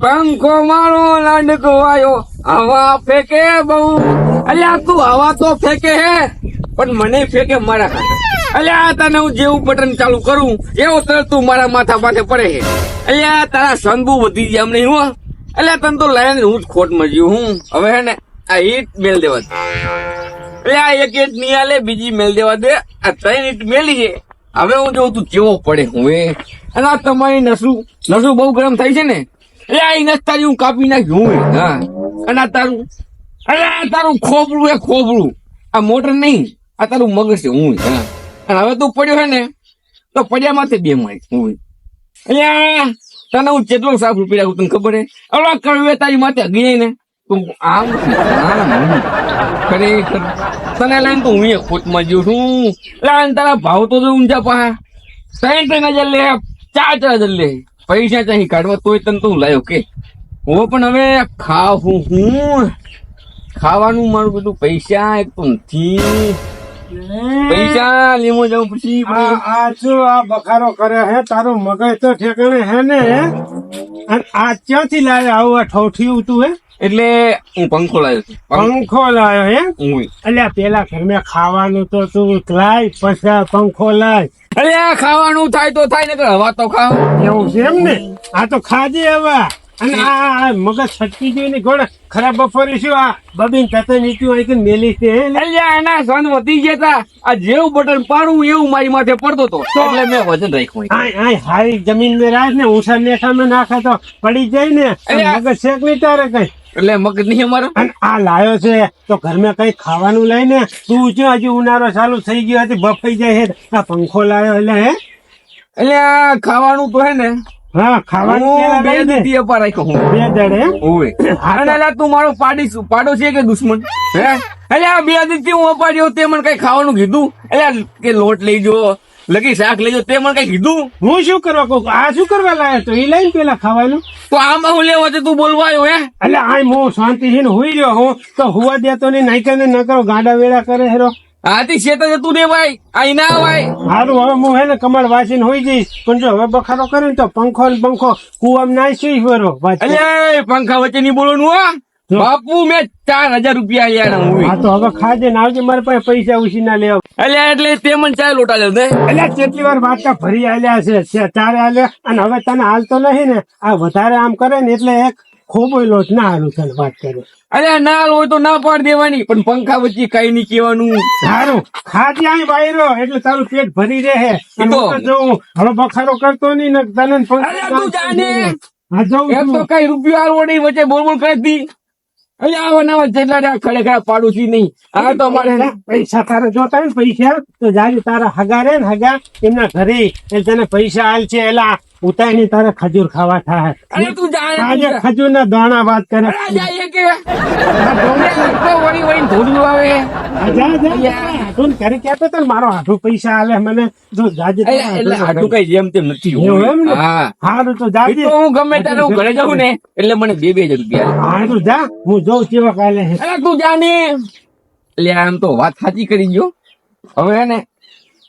પંખો મારો લાંડકો આવ્યો હવા ફેંકે બહુ. અલ્યા તું હવા તો ફેંકે હે, પણ મને ફેંકે મારા ખાતે અલ્યા તને હું જેવું બટન ચાલુ કરું, એવો તરત તું મારા માથા પાસે પડે હે. અલ્યા, તારા સંબુ વધી ગયા નહીં હો. અલ્યા, તને તો લઈને હું જ ખોટ મજ્યું હું. હવે હે ને આ ઈટ મેલ દેવા દે. આ એક ઈટ નહીં આલે, બીજી મેલ દેવા દે. આ ત્રણ ઈટ મેલી છે. હવે હું જોઉં તું કેવો પડે હું, એ. અને આ તમારી નસું નસું બહુ ગરમ થાય છે ને. એટલે આ નસ તારી હું કાપી નાખ્યું હું હા. અને આ તારું અરે આ તારું ખોપડું એ ખોપડું આ મોટર નહીં, આ તારું મગજ છે હું હા. અને હવે તું પડ્યો છે ને, તો પડ્યા માથે બે મારી હું અહીંયા તને હું જેટલો સાફ રૂપિયા તને ખબર હે અલા કરવે તારી માથે ગઈ ને. તું આમ. ખરેખર. તને લઈને તો હું ખોટમાં જ્યો છું. લાન તારા ભાવ તો જો ઊંચા પા ત્રણ ત્રણ હજાર લે ચાર ચાર હજાર લે. પૈસા ચાહી કાઢવા તોય તને તો લાયો કે? હું પણ હવે ખાવું હું. ખાવાનું મારું બધું પૈસા એક તો નથી. પૈસા લેવો જવું પછી આ આ શું આ બખારો કરે હે? તારું મગજ તો ઠેકાણે હે ને? આ ક્યાંથી લાવે આવું આ ઠોઠિયું તું હે? એટલે હું પંખો લાવ્યો પંખો લાવ્યો હે. અલ્યા પેલા ઘરમાં ખાવાનું તો તું લાય પછી પંખો લાય. અરે આ ખાવાનું થાય તો થાય ને હવા તો ખાવ. એવું છે એમ ને? આ તો ખાજે હવા. અને આ મગજ છટકી ગયું ને ઘોડે ખરાબ બપોરે શું આ બબીન તતે નીચું કે મેલી છે અલ્યા એના સન વધી ગયા તા. આ જેવું બટન પાડું એવું મારી માથે પડતો તો. એટલે મેં વજન રાખ્યું આય હારી જમીન મેં રાખ ને ઊંસા નેઠા મેં નાખે તો પડી જાય ને. મગજ શેક નહીં તારે કઈ. એટલે મગજ નહીં અમારો? આ લાયો છે તો ઘરમાં કઈ ખાવાનું લઈને તું જો હજી ઉનાળો ચાલુ થઈ ગયો હતી બફાઈ જાય છે. આ પંખો લાયો એટલે હે. એટલે ખાવાનું તો હે ને હા ખાવાનું બે લઈ. દીધી અપા રાખ્યો હું. બે દડે ઓય અને તું મારો પાડી પાડો છે કે દુશ્મન? હે? એટલે આ બે દીધી હું અપાડ્યો તે મને કઈ ખાવાનું કીધું? એટલે કે લોટ લઈ જો લગી શાક લેજો તે મને કઈ કીધું? હું શું કરવા કહું? આ શું કરવા લાયો તો એ લઈને પેલા ખાવાનું તો આમાં હું લેવા તો તું બોલવાયો હે? એટલે આ હું શાંતિ થી હોઈ રહ્યો હું. તો હુવા દેતો નહીં નાખ્યા ને ન કરો ગાડા વેડા કરે હેરો. આથી શેતા જતું રે ભાઈ? આ ના ભાઈ હારું હવે હું હે ને કમળ વાસીને હોઈ જઈશ. પણ જો હવે બખારો કરે ને તો પંખો ને પંખો કુવામાં નાખી વરો પાછો. અલે પંખા વચ્ચે નહીં બોલવાનું હા. બાપુ મેં ચાર હજાર રૂપિયા આલ્યા હું હા તો હવે ખાજે ને આવજે મારા પાસે પૈસા ઉછી ના લેવા. એટલે એટલે તે મને ચાર લોટા લેવ દે એટલે કેટલી વાર વાટકા ભરી આલ્યા છે છે આલ્યા. અને હવે તને હાલતો નહીં ને આ વધારે આમ કરે ને એટલે એક ખોબોય લોટ ના હાલું તને વાત કરે. અરે ના હોય તો ના પાડ દેવાની પણ પંખા વચ્ચે કઈ નહીં કેવાનું સારું ખાધી અહીં બાયરો એટલે તારું પેટ ભરી રહે. અને તો. હું તો જોઉં હવે બખારો કરતો નહીં ને તને પંખા હા જઉં એમ તો કઈ રૂપિયો નહીં વચ્ચે બોલ બોલ કરે ખરેખર પાડું નહીં. આ તો અમારે પૈસા તારે જોતા ને પૈસા, તો જાય તારા હગા રે ને હગા એમના ઘરે તને પૈસા હાલ છે એલા. ઉતારી તારે ખજૂર ખાવા થાય. અરે તું જાણે આજે ખજૂર ના દાણા વાત કરે. જાય કે. વળી વળી ધોડું આવે. જા, જા, જા. તું ઘરે કહેતો હતો મારો હાથું પૈસા હાલે મને. જો જાજે એટલે આટલું કઈ જેમ તેમ નથી એવું એમ ને? હા. હારું તો જાજે. તો હું ગમે ત્યારે હું ઘરે જાઉં ને એટલે મને બે બે રૂપિયા હા તું જા. હું જોઉં કેવા કાલે. અરે તું જાને એટલે આમ તો વાત સાચી કરી ગયો. હવે ને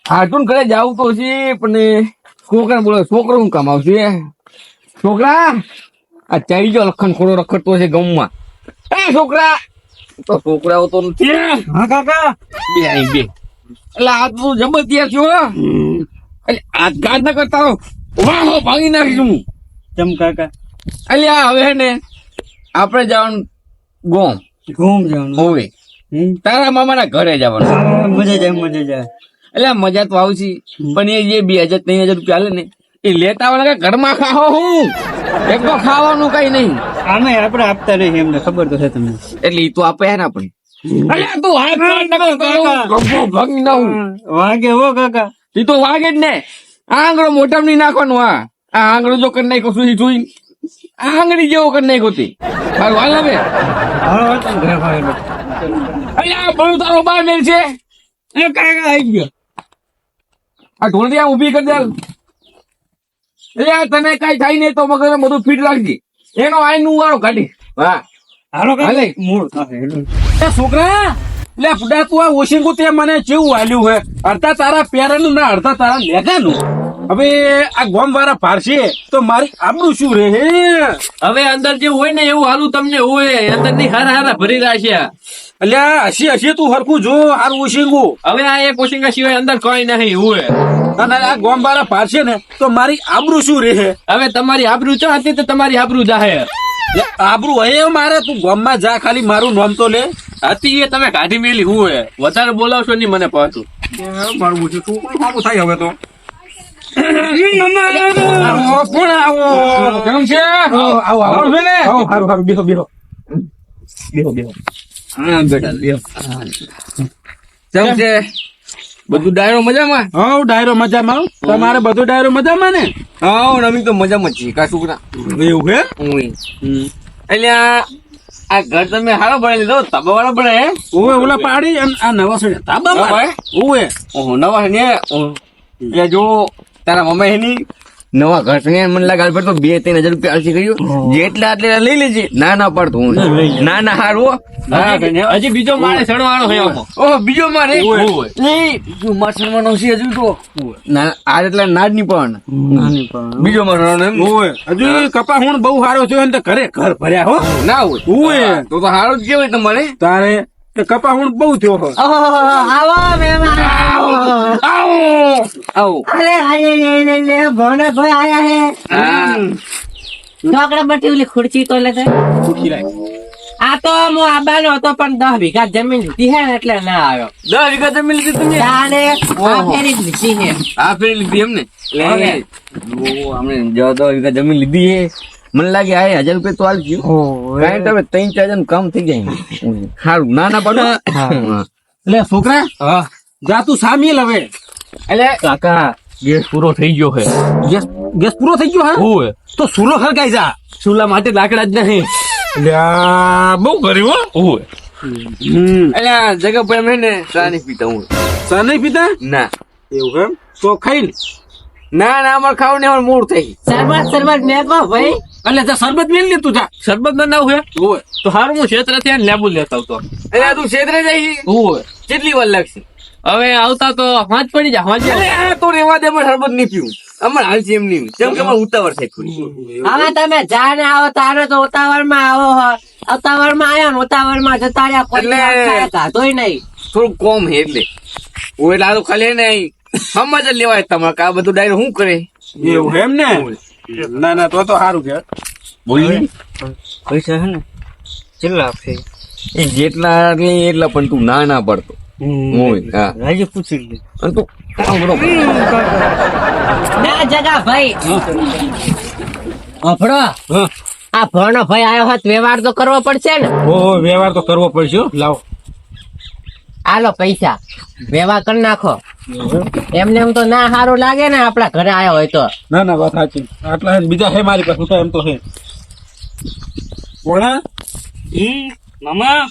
હાટુન ઘરે જાવ તો છે પણ છોકરા બોલો છોકરો હું કમાવશે છોકરા આ ચાઈ જો લખન ખોડો રખડતો છે ગામમાં. એ છોકરા તો છોકરાઓ તો નથી હા? કાકા. બે અહીં બે. એટલે આ તો જબરદિયા છો એટલે ગાઢ ન કરતા. વાહ ભાગી નાખીશું હું. જમ કાકા? એટલે આ હવે ને આપણે જવાનું ગોમ. ગોમ જવાનું. હોવે. તારા મામાના ઘરે જવાનું. મજા જાય મજા જાય. એટલે મજા તો આવશે. પણ એ જે બે હજાર ત્રણ હજાર રૂપિયા હાલે ને એ લેતા આવવાના કે ઘરમાં ખાઓ હું એક તો ખાવાનું કઈ નહીં. આમે આપણે આપતા રહીએ એમને ખબર તો છે તમને. એટલે એ તો આપે હે ને આપણે. વાગે હો કાકા. ઈ તો વાગે જ ને. આ આંગળો મોઢામાં નહીં નાખવાનો હા આ આંગળો જો કરી નાખ્યો સુઈ આ આંગળી જેવો કરી નાખ્યો તે. મારું હાલ હવે. હા તમે ઘરે ભાગેલો. અરે આ બળું તારો બાર મેલ છે. એ કાકા આવી ગયો. આ ઢોલરી ઊભી કરી દે. એ આ તને કઈ થાય નહીં તો મગર બધું ફીટ રાખજે. એનો આઈ નું વાળો કાઢી. હા હાલો કાકા. હાલે. મૂળ. એ છોકરા લે ફુડા તું આ ઓશિંગુ તે મને કેવું વાલ્યું હે? અડધા તારા પેરાનું ના અડધા તારા લેગાનું હવે આ ગોમ વાળા પારશે તો મારી આબરૂ શું રે હે? હવે અંદર જેવું હોય ને એવું હાલું તમને હોય. અંદરની હારા હારા ભરી રાખ્યા અલ્યા હસી હસી તું હરખું જો હારું ઓશિંગુ હવે આ એક ઓશિંગા સિવાય અંદર કોઈ નહીં હોય. અને આ ગોમ પારશે ને તો મારી આબરૂ શું રહે હવે તમારી આબરૂ ચો હતી તો તમારી આબરૂ જાહે આબરૂ હે મારે તું ગોમમાં જા ખાલી મારું નામ તો લે હતી એ તમે કાઢી મેલી હોય વધારે બોલાવશો નહીં મને પાછું મારું પૂછ્યું છોકરું કોણ થાય હવે તો આવો, કોણ આવો? કેમ છે? સારું છે ને? હા, બેટા, બેહો. કેમ છે? બધું ડાયરો મજામાં? હા ડાયરો મજામાં તમારે બધું ડાયરો મજામાં ને? હા નવી તો મજામાં છીએ. કા છોકરા એવું હે. એટલે આ આ ઘર તમે હારો ભણી લીધો તબા વાળો ભણે હે? ઓવે ઓલા પાડી અને આ નવા સડે તાબા? ઓવે ઓહો નવા ને. એટલે જો તારા મમ્મી એની નવા ઘર મને લાગે તો બે ત્રણ હજાર રૂપિયા આલસી કર્યું. જેટલા એટલે લઈ લેજે. ના ના પડતો હું ના ના હારવો હજી બીજો મારે હોય આમાં. ઓહો બીજો મારે બીજો માર સન્માનો છે હજુ તો. ના આ એટલા ના જ નહીં પણ. બીજો મારવાનો હજુ કપા હું બહુ સારો થયો ને ઘરે ઘર ભર્યા હો. ના હોય તો તો હારું જ કેવાય તમારે. તારે કપા હું બહુ થયો હો આવો મહેમાન. આવો આવો. અરે આયે લે લે લે ભોને ભાઈ આયા હે. હા. બટી ઓલી ખુરશી તો લે તે. આ તો હું આબાનો હતો પણ દસ વીઘા જમીન લીધી હે એટલે ના આવ્યો. દસ વીઘા જમીન લીધી તમે તાને આ ફેરી લીધી હે. આ ફેરી લીધી એમ ને. આપણે જો દસ વીઘા જમીન લીધી હે. મને લાગે આ હજાર રૂપિયા તો હાલ ગયું કાંઈ તો ત્રણ ચાર જણ કામ થઈ જાય. સારું ના ના પડો એટલે છોકરા જા તું સામેલ હવે. એટલે કાકા ગેસ પૂરો થઈ ગયો છે ગેસ ગેસ પૂરો થઈ ગયો હા? હોય તો સુલો ખરકાઈ જા. સુલા માટે લાકડા જ નહીં. લ્યા બહુ કર્યું હો. હમ. એટલે આ એમ ને ચા નહીં પીતા હું ચા નહીં પીતા? ના. એવું એમ? તો ખાઈ ના ના અમારે ખાવું ને મૂળ થઈ. સરબત સરબત કહો ભાઈ. એટલે જા શરબત મેલ લે તું જા. શરબત બનાવ છે ઓય તો હારું હું ક્ષેત્ર ત્યાં લેબુ લેતા આવતો. એટલે તું ક્ષેત્ર જાય હોય. કેટલી વાર લાગશે? હવે આવતા તો હાથ પડી જા હાથ એટલે તો રેવા દે પણ શરબત નહીં પીવું. અમારે હાલ છે એમ. નહીં કેમ કે અમારે ઉતાવળ છે થોડી હવે તમે જાને આવો તારે તો ઉતાવળમાં આવો હો. ઉતાવળમાં આવ્યો ને ઉતાવળમાં જતા રહ્યા એટલે- વાર નહીં. થોડું કોમ હે એટલે. હું એટલે આ ખાલી નહીં સમજ જ લેવાય તમારે કે આ બધું ડાયરેક્ટ શું કરે? એવું એમ ને? ના ના તો તો સારું કે. બોલી? પૈસા હે ને કેટલા આપશે? એ જેટલા એટલે એટલા પણ તું ના ના પડતો. હોય હા. રાજે પૂછી લે. અને તું કામ કરો. ના જગા ભાઈ. અફડો આ ભણો ભાઈ આવ્યો હોત વ્યવહાર તો કરવો પડશે ને. ઓ વ્યવહાર તો કરવો પડશે હો. લાવો. આલો પૈસા. વ્યવહાર કરી નાખો. એમને એમ તો ના સારું લાગે ને આપડા ઘરે આવ્યો હોય તો. ના ના, વાત સાચી. આટલા બીજા હે મારી પાસે, તો એમ તો હે કોણા મામા.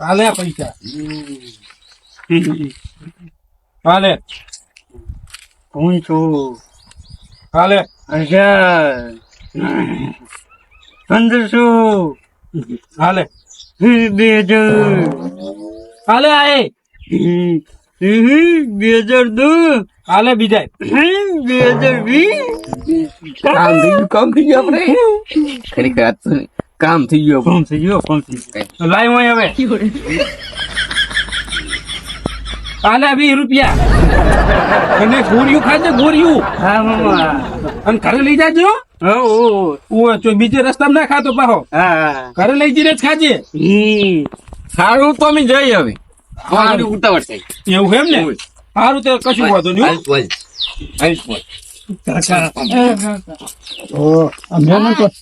હાલે પૈસા. હાલે હું છું. હાલે અચ્છા પંદરસો હાલે બે હાલે આએ બે હજાર દો હાલે બીજા બે હજાર કામ થઈ ગયું કામ થઈ ગયું આપણે ખરેખર આ કામ થઈ ગયું કામ થઈ ગયો લાઈ હોય હવે હાલે વીસ રૂપિયા અને ગોળિયું ખાજે ગોળિયું હા મામા અને ઘરે લઈ જાજો હા બીજે રસ્તામાં ના ખાતો પાહો હા ઘરે લઈ જઈને જ ખાજે સારું તો અમે જઈ હવે. અમારી ઉતાવળ થાય. એવું એમ ને? સારું તો કશું વાંધો નહીં હાલ બોલ. હાલ બોલ.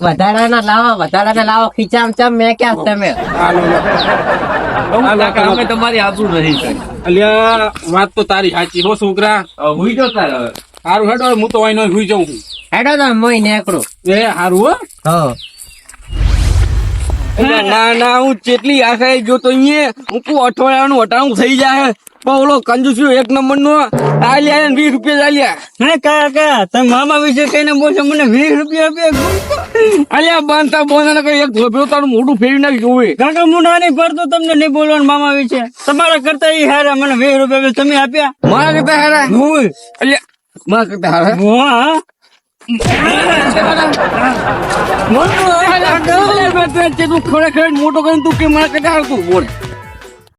વધારાના લાવો વધારાના લાવો. ખીચામ ચમ મેં ક્યાં તમે? અમે તમારી આબરૂ નહીં અલ્યા વાત તો તારી સાચી હો છોકરા. હુઈ જો તાર સારું હેડો હું તો અહીં હુઈ જાઉં હેડો તો મોઈ નેકડો એ સારું હો. હો. ના ના હું ચેટલી આશા જો તો અહીંયા હું કહું અઠવાડિયાનું અટાણું થઈ જાય. ઓલો કંજુસ્યો એક નંબર નો આલ્યા ને વીસ રૂપિયા આલ્યા હે કાકા તમે મામા વિશે કહીને બોલશો મને વીસ રૂપિયા આપે. અલ્યા બાંધતા બોંધા કઈ એક ધોબ્યો તારું મોઢું ફેરવી નાખી જોવે. કાકા હું ના નહીં ભરતો તમને નહીં બોલવાનું મામા વિશે. તમારા કરતા એ હારા મને વીસ રૂપિયા તમે આપ્યા? મારા કરતા હારા? હું. અલ્યા મારા કરતા હારા? હા. મોટું ખરેખર મોટો કરીને તું કે મારા કરતા આવતું બોલ.